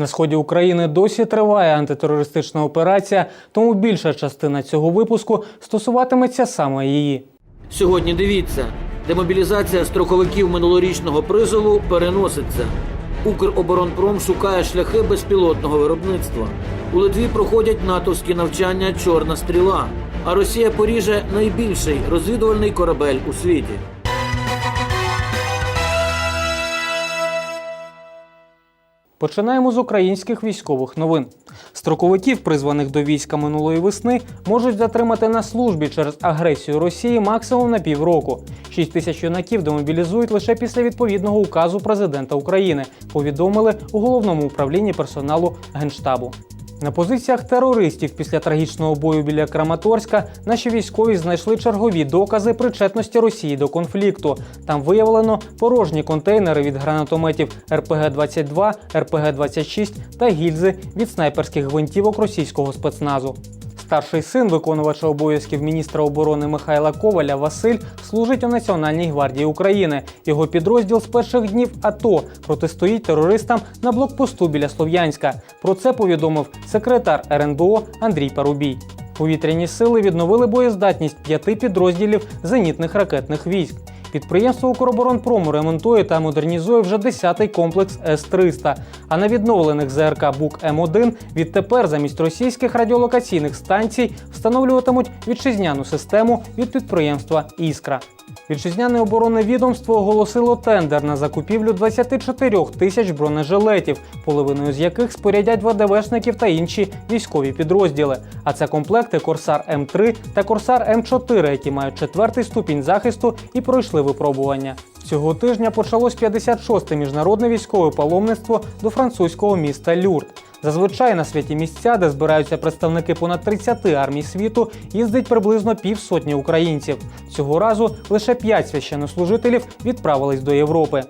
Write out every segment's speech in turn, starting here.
На сході України досі триває антитерористична операція, тому більша частина цього випуску стосуватиметься саме її. Сьогодні дивіться, демобілізація строковиків минулорічного призову переноситься. Укроборонпром шукає шляхи безпілотного виробництва. У Литві проходять натовські навчання Чорна стріла. А Росія поріже найбільший розвідувальний корабель у світі. Починаємо з українських військових новин. Строковиків, призваних до війська минулої весни, можуть затримати на службі через агресію Росії максимум на півроку. 6 тисяч юнаків демобілізують лише після відповідного указу президента України. Повідомили у головному управлінні персоналу генштабу. На позиціях терористів після трагічного бою біля Краматорська наші військові знайшли чергові докази причетності Росії до конфлікту. Там виявлено порожні контейнери від гранатометів РПГ-22, РПГ-26 та гільзи від снайперських гвинтівок російського спецназу. Старший син виконувача обов'язків міністра оборони Михайла Коваля Василь служить у Національній гвардії України. Його підрозділ з перших днів АТО протистоїть терористам на блокпосту біля Слов'янська. Про це повідомив секретар РНБО Андрій Парубій. Повітряні сили відновили боєздатність п'яти підрозділів зенітних ракетних військ. Підприємство «Укроборонпрому» ремонтує та модернізує вже 10-й комплекс С-300. А на відновлених ЗРК Бук М1 відтепер замість російських радіолокаційних станцій встановлюватимуть вітчизняну систему від підприємства Іскра. Вітчизняне оборонне відомство оголосило тендер на закупівлю 24 тисяч бронежилетів, половиною з яких спорядять ВДВшників та інші військові підрозділи. А це комплекти Корсар М3 та Корсар М4, які мають четвертий ступінь захисту і пройшли випробування. Цього тижня почалось 56-те міжнародне військове паломництво до французького міста Люрт. Зазвичай на святі місця, де збираються представники понад 30 армій світу, їздить приблизно півсотні українців. Цього разу лише 5 священнослужителів відправились до Європи.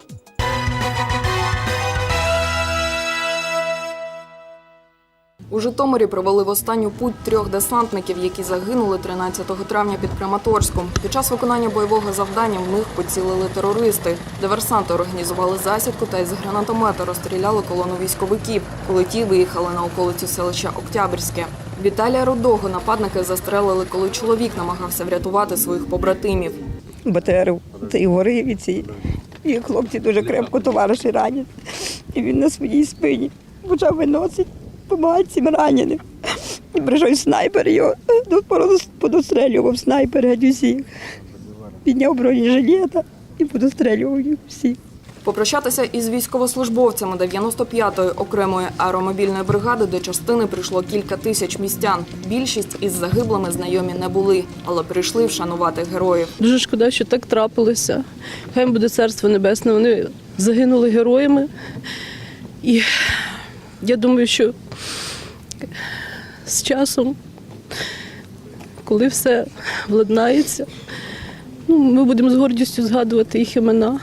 У Житомирі провели в останню путь трьох десантників, які загинули 13 травня під Краматорськом. Під час виконання бойового завдання в них поцілили терористи. Диверсанти організували засідку та із гранатомета розстріляли колону військовиків, коли ті виїхали на околицю селища Октябрьське. Віталія Рудого нападники застрелили, коли чоловік намагався врятувати своїх побратимів. БТР і ці і хлопці дуже крепко товариші ранять. І він на своїй спині почав виносити, допомагати цим раненим. І прийшов снайпер його, ну, подострелював снайпер геть усіх. Підняв бронежилета і подострелював їх всіх. Попрощатися із військовослужбовцями 95-ї окремої аеромобільної бригади до частини прийшло кілька тисяч містян. Більшість із загиблими знайомі не були, але прийшли вшанувати героїв. Дуже шкода, що так трапилося. Хай буде царство небесне. Вони загинули героями. І я думаю, що з часом, коли все владнається, ну, ми будемо з гордістю згадувати їх імена.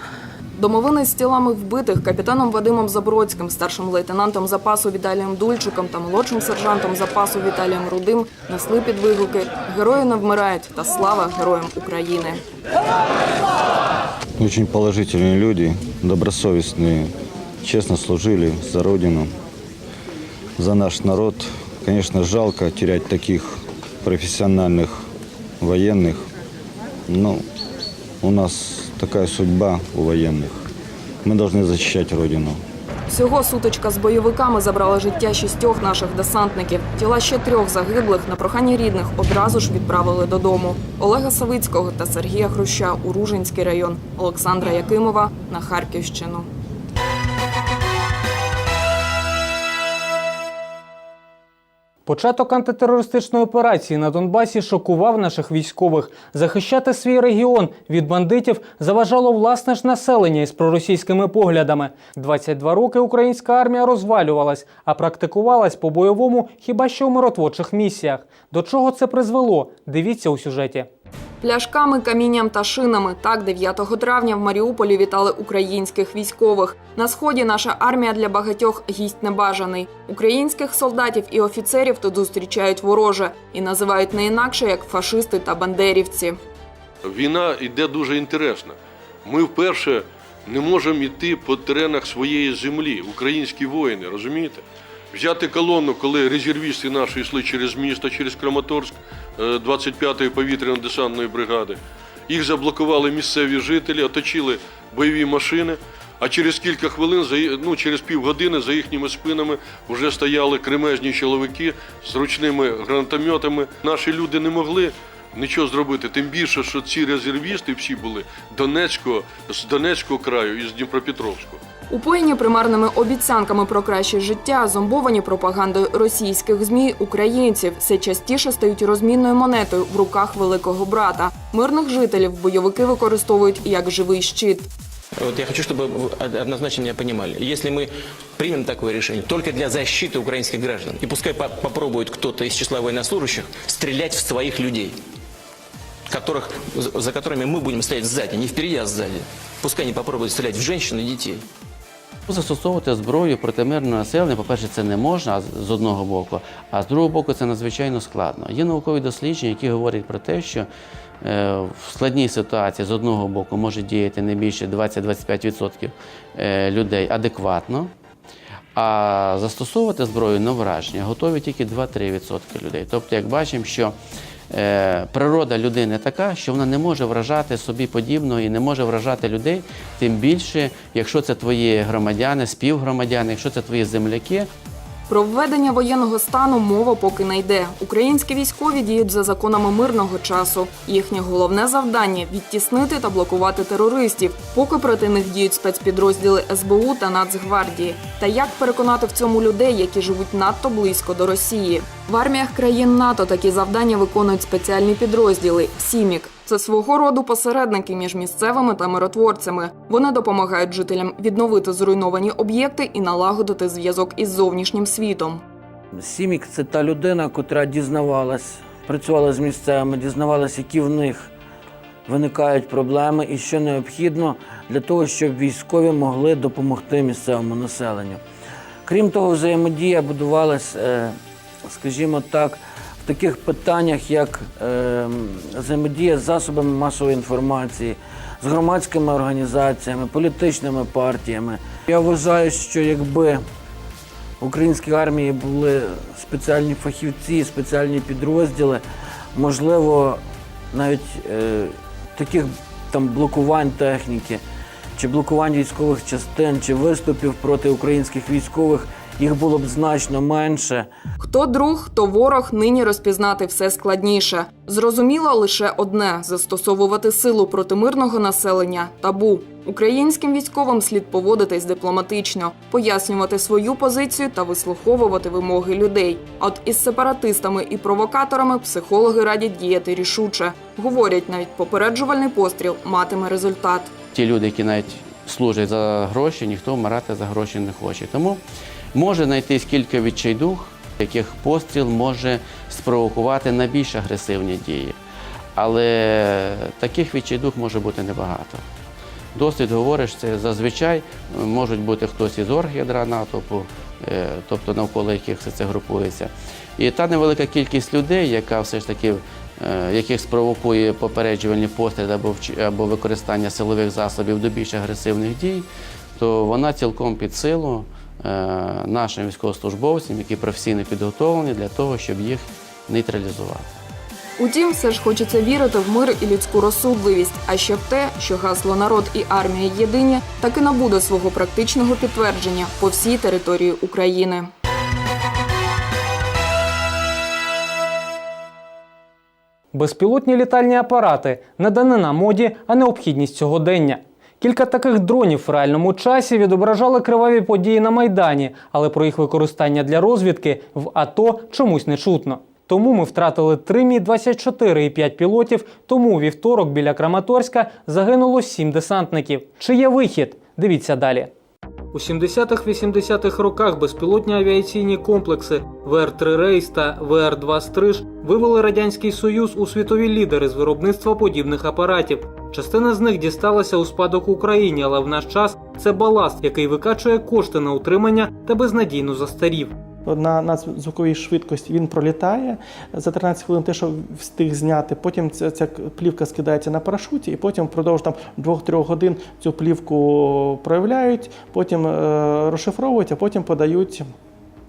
Домовини з тілами вбитих капітаном Вадимом Забродським, старшим лейтенантом запасу Віталієм Дульчиком та молодшим сержантом запасу Віталієм Рудим несли під вигуки Герої не вмирають та слава героям України. Очень положительные люди, добросовестные, честно служили за Родину, за наш народ. Конечно, жалко терять таких профессиональных военных. Но у нас такая судьба у военных. Мы должны защищать Родину. Всього сутичка з бойовиками забрала життя шістьох наших десантників. Тіла ще трьох загиблих на прохання рідних одразу ж відправили додому. Олега Савицького та Сергія Хруща у Ружинський район, Олександра Якимова на Харківщину. Початок антитерористичної операції на Донбасі шокував наших військових. Захищати свій регіон від бандитів заважало власне ж населення із проросійськими поглядами. 22 роки українська армія розвалювалась, а практикувалась по бойовому хіба що у миротворчих місіях. До чого це призвело? Дивіться у сюжеті. Пляшками, камінням та шинами. Так 9 травня в Маріуполі вітали українських військових. На сході наша армія для багатьох гість небажаний. Українських солдатів і офіцерів тут зустрічають вороже і називають не інакше як фашисти та бандерівці. Війна йде дуже інтересна. Ми вперше не можемо йти по теренах своєї землі, українські воїни, розумієте? Взяти колонну, коли резервісти наші йшли через місто, через Краматорськ е, 25-ї повітряно-десантної бригади. Їх заблокували місцеві жителі, оточили бойові машини. А через кілька хвилин, ну, через півгодини за їхніми спинами вже стояли кремезні чоловіки з ручними гранатометами. Наші люди не могли нічого зробити. Тим більше, що ці резервісти всі були Донецького, з Донецького краю і з Дніпропетровського. Упоєні примарними обіцянками про краще життя, зомбовані пропагандою російських змі, українців все частіше стають розмінною монетою в руках великого брата. Мирних жителів бойовики використовують як живий щит. Вот я хочу, чтобы вы од- однозначно меня понимали. Если мы примем такое решение только для защиты украинских граждан, и пускай по- попробует кто-то из числа военнослужащих стрелять в своих людей, которых, за за которыми мы будем стоять сзади, не впереди, а сзади. Пускай они попробуют стрелять в женщин и детей. Застосовувати зброю проти мирного населення, по-перше, це не можна з- одного боку, а з другого боку, це надзвичайно складно. Є наукові дослідження, які говорять про те, що е, в складній ситуації з одного боку може діяти не більше 20-25% е, людей адекватно, а застосовувати зброю на враження готові тільки 2-3% людей. Тобто, як бачимо, що природа людини така, що вона не може вражати собі подібного і не може вражати людей, тим більше, якщо це твої громадяни, співгромадяни, якщо це твої земляки, Про введення воєнного стану мова поки не йде. Українські військові діють за законами мирного часу. Їхнє головне завдання відтіснити та блокувати терористів, поки проти них діють спецпідрозділи СБУ та Нацгвардії. Та як переконати в цьому людей, які живуть надто близько до Росії? В арміях країн НАТО такі завдання виконують спеціальні підрозділи Сімік. Це свого роду посередники між місцевими та миротворцями. Вони допомагають жителям відновити зруйновані об'єкти і налагодити зв'язок із зовнішнім світом. Сімік це та людина, котра дізнавалась, працювала з місцевими, дізнавалась, які в них виникають проблеми і що необхідно для того, щоб військові могли допомогти місцевому населенню. Крім того, взаємодія будувалась, е, скажімо так, в таких питаннях, як е, взаємодія з засобами масової інформації, з громадськими організаціями, політичними партіями. Я вважаю, що якби в українській армії були спеціальні фахівці, спеціальні підрозділи. Можливо, навіть е, таких там блокувань техніки, чи блокувань військових частин, чи виступів проти українських військових їх було б значно менше. Хто друг, хто ворог, нині розпізнати все складніше. Зрозуміло лише одне: застосовувати силу проти мирного населення табу. Українським військовим слід поводитись дипломатично, пояснювати свою позицію та вислуховувати вимоги людей. А От із сепаратистами і провокаторами психологи радять діяти рішуче. Говорять, навіть попереджувальний постріл матиме результат. ті люди, які навіть служать за гроші, ніхто вмирати за гроші не хоче. Тому може знайтись кілька відчайдух, яких постріл може спровокувати на більш агресивні дії. Але таких відчайдух може бути небагато. Досвід говорить, що це зазвичай можуть бути хтось із оргядра натовпу, е, тобто навколо яких все це групується. І та невелика кількість людей, яка все ж таки, е, яких спровокує попереджувальні постріли або, або використання силових засобів до більш агресивних дій, то вона цілком під силу нашим військовослужбовцям, які професійно підготовлені для того, щоб їх нейтралізувати. Утім, все ж хочеться вірити в мир і людську розсудливість, а ще в те, що гасло народ і армія єдині таки набуде свого практичного підтвердження по всій території України. Безпілотні літальні апарати не данина моді, а необхідність сьогодення. Кілька таких дронів в реальному часі відображали криваві події на Майдані, але про їх використання для розвідки в АТО чомусь не чутно. Тому ми втратили 3 Мі-24 і 5 пілотів, тому у вівторок біля Краматорська загинуло 7 десантників. Чи є вихід? Дивіться далі. У 70-80-х роках безпілотні авіаційні комплекси ВР-3 Рейс та ВР-2 Стриж вивели Радянський Союз у світові лідери з виробництва подібних апаратів. Частина з них дісталася у спадок Україні, але в наш час це баласт, який викачує кошти на утримання та безнадійно застарів. На надзвуковій швидкості. Він пролітає за 13 хвилин, те, що встиг зняти. Потім ця, ця плівка скидається на парашуті, і потім впродовж там 2-3 годин цю плівку проявляють, потім е, розшифровують, а потім подають.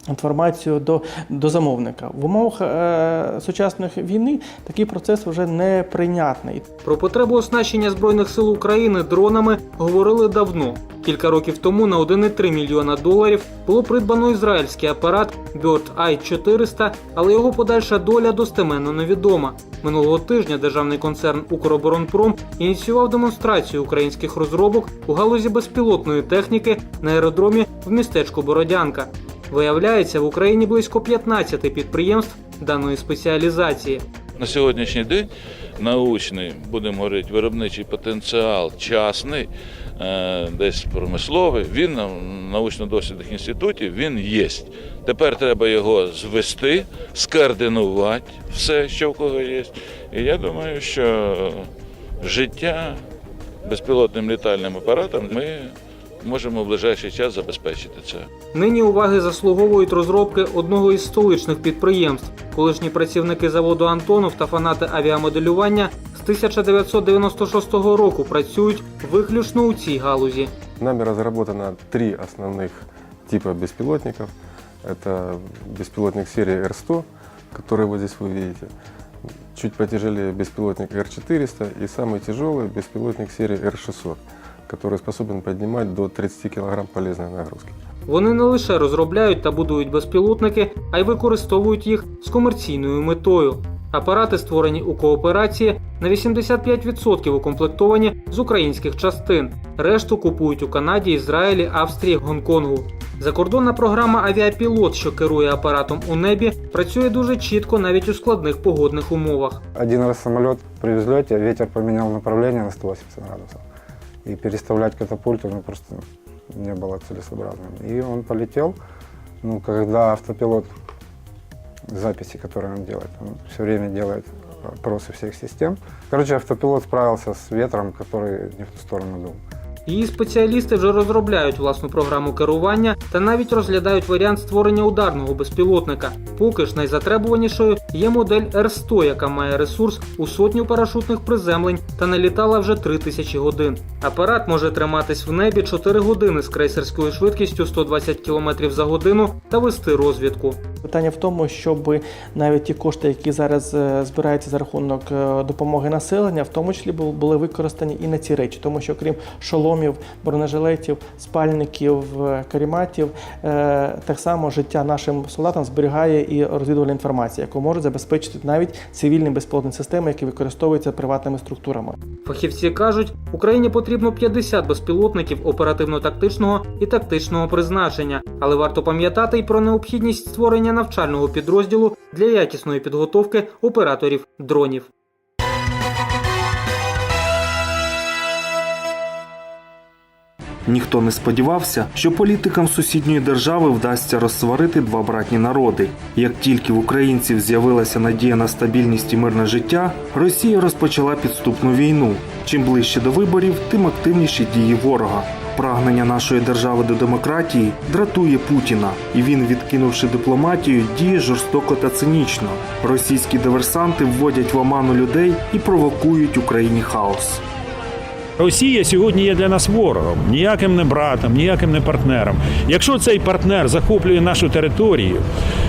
Інформацію до, до замовника в умовах е, сучасної війни такий процес вже не прийнятний. Про потребу оснащення збройних сил України дронами говорили давно. Кілька років тому на 1,3 мільйона доларів було придбано ізраїльський апарат Bird Eye 400, але його подальша доля достеменно невідома. Минулого тижня державний концерн Укроборонпром ініціював демонстрацію українських розробок у галузі безпілотної техніки на аеродромі в містечку Бородянка. Виявляється, в Україні близько 15 підприємств даної спеціалізації. На сьогоднішній день научний, будемо говорити, виробничий потенціал частний, е, десь промисловий, він на научно-дослідних інститутів він є. Тепер треба його звести, скоординувати все, що в кого є. І я думаю, що життя безпілотним літальним апаратом ми можемо в ближайший час забезпечити це. Нині уваги заслуговують розробки одного із столичних підприємств. Колишні працівники заводу Антонов та фанати авіамоделювання з 1996 року працюють виключно у цій галузі. Нами разработано три основных типа беспилотников. Это беспилотник серии R100, который вот здесь вы видите. Чуть потяжелее беспилотник R400 и самый тяжелый беспилотник серии R600, который способен поднимать до 30 кг полезной нагрузки. Вони не лише розробляють та будують безпілотники, а й використовують їх з комерційною метою. Апарати створені у кооперації на 85% укомплектовані з українських частин. Решту купують у Канаді, Ізраїлі, Австрії, Гонконгу. Закордонна програма Авіапілот, що керує апаратом у небі, працює дуже чітко навіть у складних погодних умовах. Один раз самолет при взлете, ветер поменял направление на 180 градусов. И переставлять катапульту ну, просто не было целесообразным. И он полетел, ну, когда автопилот записи, которые он делает, он все время делает опросы всех систем. Короче, автопилот справился с ветром, который не в ту сторону дул. Її спеціалісти вже розробляють власну програму керування та навіть розглядають варіант створення ударного безпілотника. Поки ж найзатребуванішою є модель R100, яка має ресурс у сотню парашутних приземлень та налітала вже 3000 годин. Апарат може триматись в небі 4 години з крейсерською швидкістю 120 км за годину та вести розвідку. Питання в тому, щоб навіть ті кошти, які зараз е, збираються за рахунок е, допомоги населення, в тому числі були використані і на ці речі, тому що крім шоломів, бронежилетів, спальників, е, каріматів, е, так само життя нашим солдатам зберігає і розвідувальна інформація, яку можуть забезпечити навіть цивільні безпілотні системи, які використовуються приватними структурами. Фахівці кажуть, Україні потрібно 50 безпілотників оперативно-тактичного і тактичного призначення, але варто пам'ятати й про необхідність створення навчального підрозділу для якісної підготовки операторів дронів. Ніхто не сподівався, що політикам сусідньої держави вдасться розсварити два братні народи. Як тільки в українців з'явилася надія на стабільність і мирне життя, Росія розпочала підступну війну. Чим ближче до виборів, тим активніші дії ворога. Прагнення нашої держави до демократії дратує Путіна, і він, відкинувши дипломатію, діє жорстоко та цинічно. Російські диверсанти вводять в оману людей і провокують Україні хаос. Росія сьогодні є для нас ворогом, ніяким не братом, ніяким не партнером. Якщо цей партнер захоплює нашу територію,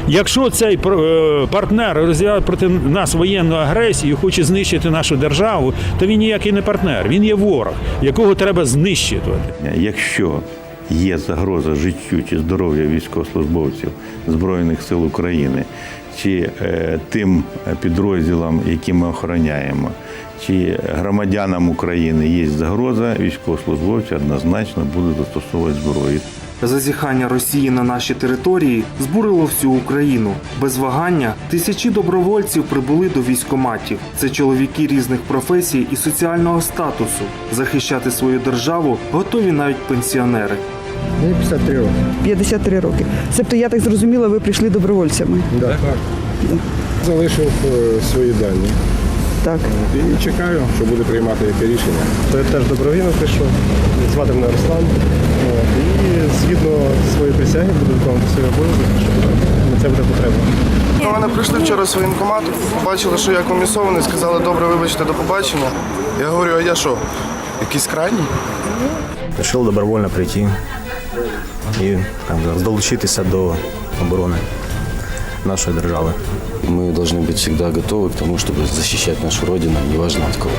якщо цей е, партнер розвиває проти нас воєнну агресію, хоче знищити нашу державу, то він ніякий не партнер, він є ворог, якого треба знищувати. Якщо є загроза життю чи здоров'я військовослужбовців Збройних сил України, чи е, тим підрозділам, які ми охороняємо, чи громадянам України є загроза, військовослужбовці однозначно будуть застосовувати зброю. Зазіхання Росії на наші території збурило всю Україну. Без вагання тисячі добровольців прибули до військоматів. Це чоловіки різних професій і соціального статусу. Захищати свою державу готові навіть пенсіонери. Мені 53 роки. 53 роки. Тобто, я так зрозуміла, ви прийшли добровольцями. Да. Залишив е, свої дані. Так. І чекаю, що буде приймати яке рішення. То я теж добровільно прийшов. Звати мене Руслан. От, І згідно своєї присяги буду виконувати свій обов'язок. це буде потреба. До мене прийшли вчора з воєнкомату, побачили, що я комісований, сказали, добре, вибачте, до побачення. Я говорю, а я що, якийсь крайній? Решил добровольно прийти і бы, долучитися до оборони нашої держави. Мы должны быть всегда готовы к тому, чтобы защищать нашу Родину, неважно от кого.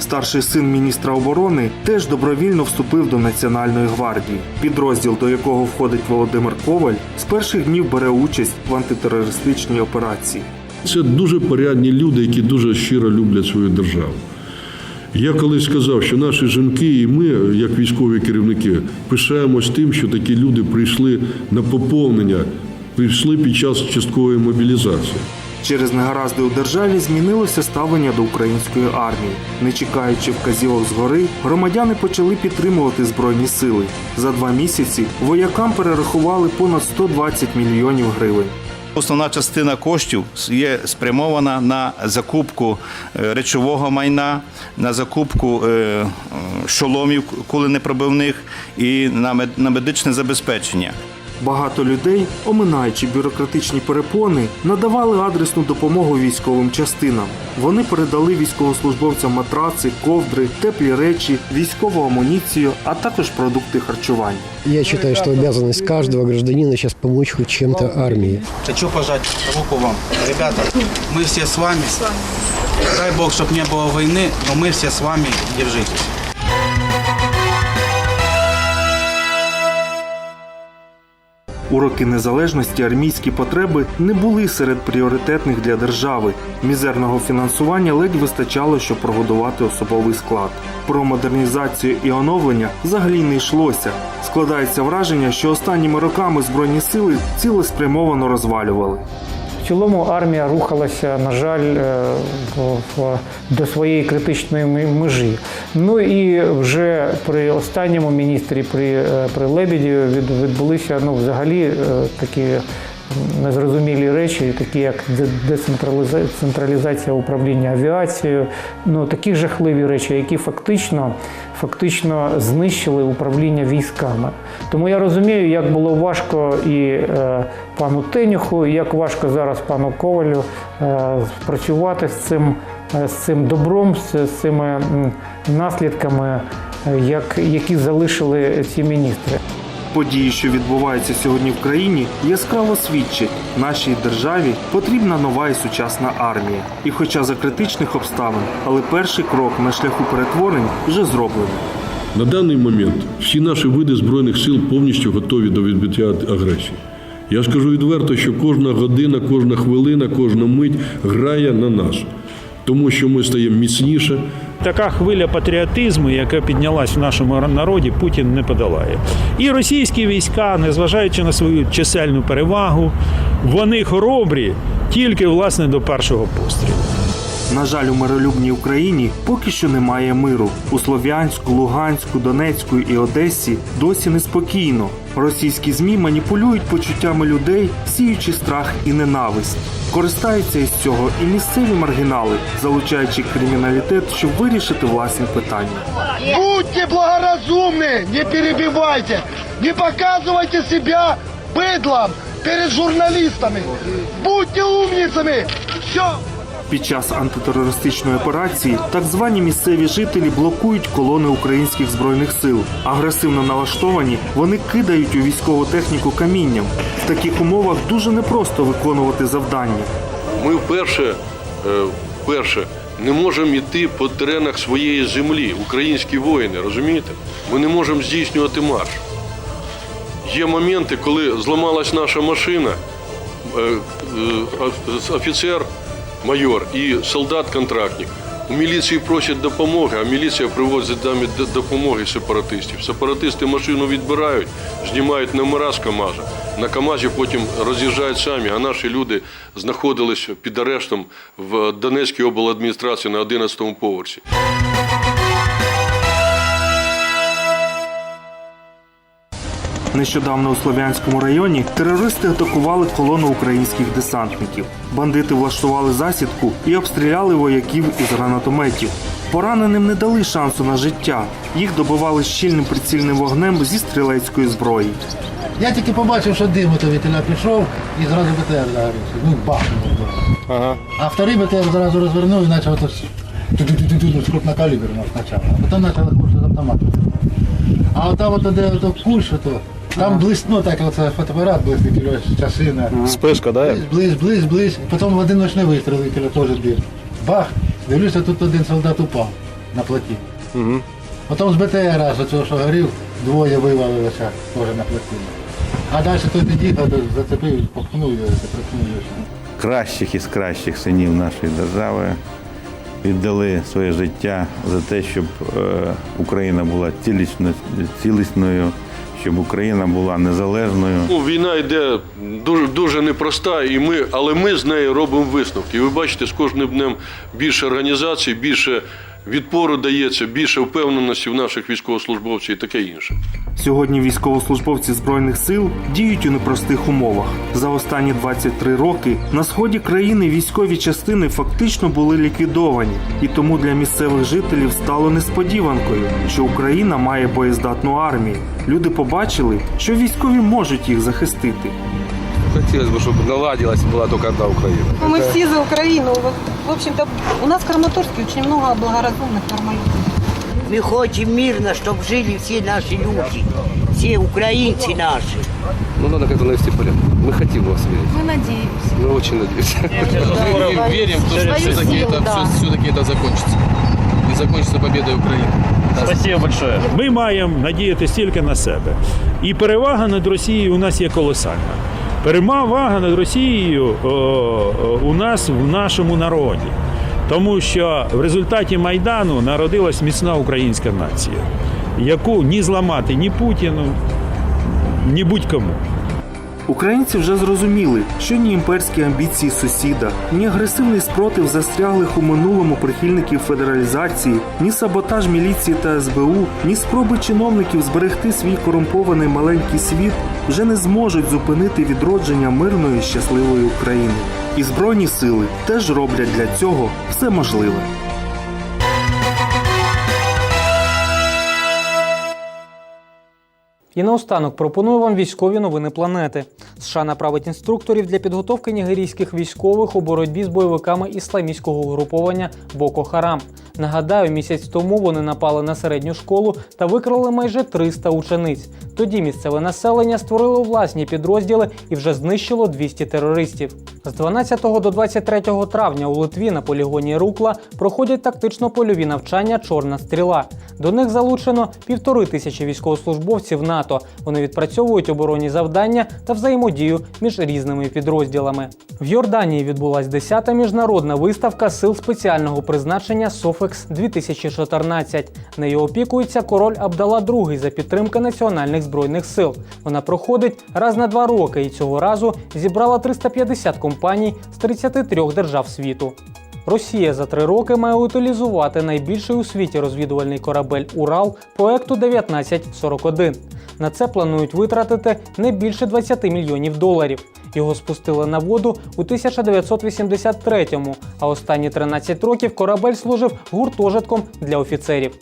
Старший син міністра оборони теж добровільно вступив до Національної гвардії. Підрозділ, до якого входить Володимир Коваль, з перших днів бере участь в антитерористичній операції. Це дуже порядні люди, які дуже щиро люблять свою державу. Я колись сказав, що наші жінки і ми, як військові керівники, пишаємось тим, що такі люди прийшли на поповнення, прийшли під час часткової мобілізації. Через негаразди у державі змінилося ставлення до української армії. Не чекаючи вказівок згори, громадяни почали підтримувати збройні сили. За два місяці воякам перерахували понад 120 мільйонів гривень. Основна частина коштів є спрямована на закупку е, речового майна, на закупку е, е, шоломів куленепробивних і на мед- на медичне забезпечення. Багато людей, оминаючи бюрократичні перепони, надавали адресну допомогу військовим частинам. Вони передали військовослужбовцям матраци, ковдри, теплі речі, військову амуніцію, а також продукти харчування. Я считаю, что обязанность каждого гражданина сейчас помочь хоть чем-то армии. Хочу пожать руку вам. Ребята, мы все с вами. Дай Бог, чтобы не было войны, но мы все с вами. Держитесь. У роки незалежності армійські потреби не були серед пріоритетних для держави. Мізерного фінансування ледь вистачало, щоб прогодувати особовий склад. Про модернізацію і оновлення взагалі не йшлося. Складається враження, що останніми роками збройні сили цілеспрямовано розвалювали. Цілому армія рухалася, на жаль, е, до своєї критичної межі. Ну і вже при останньому міністрі, при, е, при Лебеді, від- відбулися ну, взагалі е, такі незрозумілі речі, такі як де- децентраліза- управління авіацією, ну такі жахливі речі, які фактично, фактично знищили управління військами. Тому я розумію, як було важко і е, пану Тенюху, як важко зараз пану Ковалю е, працювати з цим, е, з цим добром, з, з цими наслідками, е, як, які залишили ці міністри. Події, що відбуваються сьогодні в країні, яскраво свідчать, нашій державі потрібна нова і сучасна армія. І хоча за критичних обставин, але перший крок на шляху перетворень вже зроблений. На даний момент всі наші види збройних сил повністю готові до відбиття агресії. Я скажу відверто, що кожна година, кожна хвилина, кожна мить грає на нас, тому що ми стаємо міцніше, Така хвиля патріотизму, яка піднялась в нашому народі, Путін не подолає. І російські війська, незважаючи на свою чисельну перевагу, вони хоробрі тільки власне до першого пострілу. На жаль, у миролюбній Україні поки що немає миру. У Слов'янську, Луганську, Донецьку і Одесі досі неспокійно. Російські змі маніпулюють почуттями людей, сіючи страх і ненависть. Користаються із цього і місцеві маргінали, залучаючи криміналітет, щоб вирішити власні питання. Будьте благоразумны, не перебивайте, не показывайте себя быдлом перед журналистами. Будьте умницами. Все. Під час антитерористичної операції так звані місцеві жителі блокують колони українських збройних сил. Агресивно налаштовані, вони кидають у військову техніку камінням. В таких умовах дуже непросто виконувати завдання. Ми вперше, е, вперше не можемо йти по теренах своєї землі, українські воїни, розумієте? Ми не можемо здійснювати марш. Є моменти, коли зламалась наша машина, е, е, оф- офіцер, майор і солдат-контрактник. У міліції просять допомоги, а міліція привозить дамі допомоги сепаратистів. Сепаратисти машину відбирають, знімають номера з КАМАЗа. На КАМАЗі потім роз'їжджають самі, а наші люди знаходились під арештом в Донецькій обладміністрації на 11-му поверсі. Нещодавно у Слов'янському районі терористи атакували колону українських десантників. Бандити влаштували засідку і обстріляли вояків із гранатометів. Пораненим не дали шансу на життя. Їх добивали щільним прицільним вогнем зі стрілецької зброї. Я тільки побачив, що дим від теля пішов і зразу БТР загорівся. Ну, бахнув. Ага. А вторий БТР зразу розвернув і почав ото з крупнокаліберного спочатку. А потім почали курс з автомату. А от там, от, де ото куш, ото, там блисну, так оце фотоапарат блистить, часина. Спишка, да? Близь, близь, близь. Потім в один ночний вистріл викиля теж двір. Бах! Дивлюся, тут один солдат упав на плоті. Угу. Потім з БТР, з цього, що горів, двоє вивалилося теж на плоті. А далі той під'їхав, зацепив, попхнув його, припхнув його. кращих із кращих синів нашої держави віддали своє життя за те, щоб е, Україна була цілісно, цілісною, щоб Україна була незалежною. Ну, війна йде дуже, дуже непроста, і ми, але ми з нею робимо висновки. Ви бачите, з кожним днем більше організацій, більше відпору дається, більше впевненості в наших військовослужбовців і таке інше. Сьогодні військовослужбовці збройних сил діють у непростих умовах. За останні 23 роки на сході країни військові частини фактично були ліквідовані, і тому для місцевих жителів стало несподіванкою, що Україна має боєздатну армію. Люди побачили, що військові можуть їх захистити. Хотелось бы, чтобы наладилась была только одна Украина. Мы все за Украину. Вот, В общем-то, у нас в Краматорске очень много благоразумных, нормальных. Мы хотим мирно, чтобы жили все наши люди, все украинцы наши. Ну, надо как-то навести порядок. Мы хотим вас верить. Мы надеемся. Мы очень надеемся. Мы верим в то, что всё-таки это- всё- все-таки это закончится. И закончится победой Украины. Спасибо большое. Ми маємо надіятися тільки на себе. І перевага над Росією у нас є колосальна. Перевага над Росією о, о, у нас в нашому народі. Тому що в результаті Майдану народилась міцна українська нація, яку ні зламати ні Путіну, ні будь-кому. Українці вже зрозуміли, що ні імперські амбіції сусіда, ні агресивний спротив застряглих у минулому прихильників федералізації, ні саботаж міліції та СБУ, ні спроби чиновників зберегти свій корумпований маленький світ вже не зможуть зупинити відродження мирної щасливої України. І збройні сили теж роблять для цього все можливе. І наостанок пропоную вам військові новини планети. США направить інструкторів для підготовки нігерійських військових у боротьбі з бойовиками ісламістського угруповання Боко Харам. Нагадаю, місяць тому вони напали на середню школу та викрали майже 300 учениць. Тоді місцеве населення створило власні підрозділи і вже знищило 200 терористів. З 12 до 23 травня у Литві на полігоні Рукла проходять тактично-польові навчання Чорна стріла. До них залучено півтори тисячі військовослужбовців НАТО. Вони відпрацьовують оборонні завдання та взаємодію між різними підрозділами. В Йорданії відбулась 10-та міжнародна виставка сил спеціального призначення Софекс 2014. Нею опікується король Абдала II за підтримки національних збройних сил. Вона проходить раз на два роки і цього разу зібрала 350 компаній з 33 держав світу. Росія за три роки має утилізувати найбільший у світі розвідувальний корабель Урал проекту 1941. На це планують витратити не більше 20 мільйонів доларів. Його спустили на воду у 1983-му, а останні 13 років корабель служив гуртожитком для офіцерів.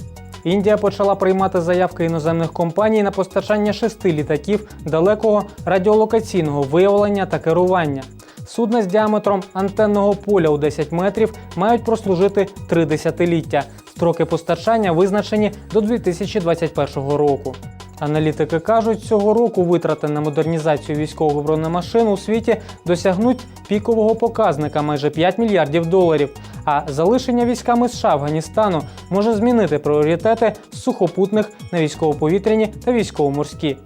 Індія почала приймати заявки іноземних компаній на постачання шести літаків далекого радіолокаційного виявлення та керування. Судна з діаметром антенного поля у 10 метрів мають прослужити три десятиліття. Строки постачання визначені до 2021 року. Аналітики кажуть, цього року витрати на модернізацію військових бронемашин у світі досягнуть пікового показника майже 5 мільярдів доларів. А залишення військами США Афганістану може змінити пріоритети сухопутних на військово-повітряні та військово-морські.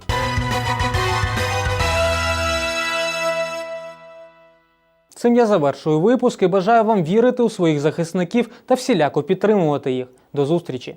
Цим я завершую випуск і бажаю вам вірити у своїх захисників та всіляко підтримувати їх. До зустрічі!